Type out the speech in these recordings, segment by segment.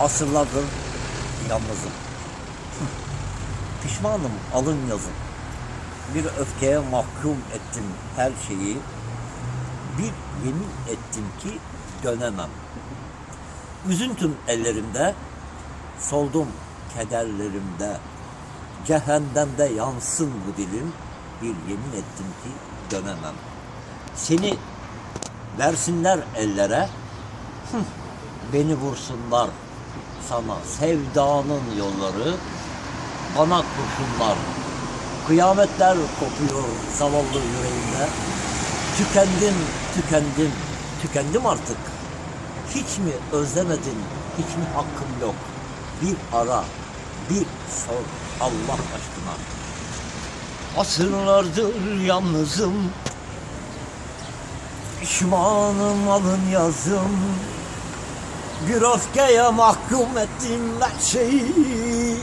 Asırlardır yalnızım. Pişmanım alın yazım. Bir öfkeye mahkum ettim her şeyi. Bir yemin ettim ki dönemem. Üzüntüm ellerimde, soldum kederlerimde. Cehennemde yansın bu dilim, bir yemin ettim ki dönemem. Seni versinler ellere, beni vursunlar sana sevdanın yolları, bana kurşunlar. Kıyametler kopuyor zavallı yüreğimde. Tükendim, tükendim, tükendim artık. Hiç mi özlemedin, hiç mi hakkım yok? Bir ara, bir sor Allah aşkına. Asırlardır yalnızım, pişmanım alın yazım. Bir öfkeye mahkum ettim her şeyi.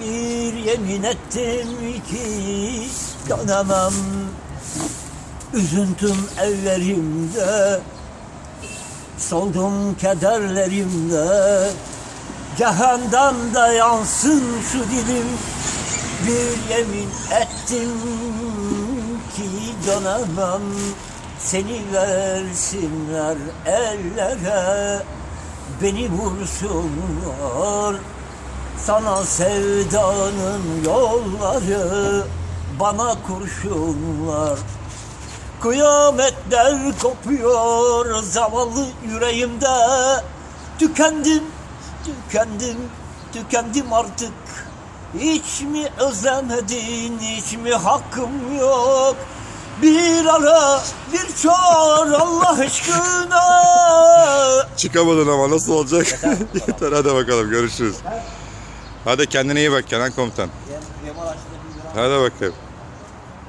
Bir yemin ettim ki dönemem Üzüntüm ellerimde Soldum kederlerimde. Cehennemde yansın şu dilim. Bir yemin ettim ki dönemem Seni versinler ellere Beni vursunlar. Sana sevdanın yolları Bana kurşunlar. Kıyametler kopuyor zavallı yüreğimde. Tükendim, tükendim, tükendim artık. Hiç mi özlemedin, hiç mi hakkım yok Bir ara, bir çağır Allah aşkına Çıkamadın ama nasıl olacak? Yeter hadi bakalım görüşürüz. Hadi kendine iyi bak Kenan Komutan. Hadi bakayım.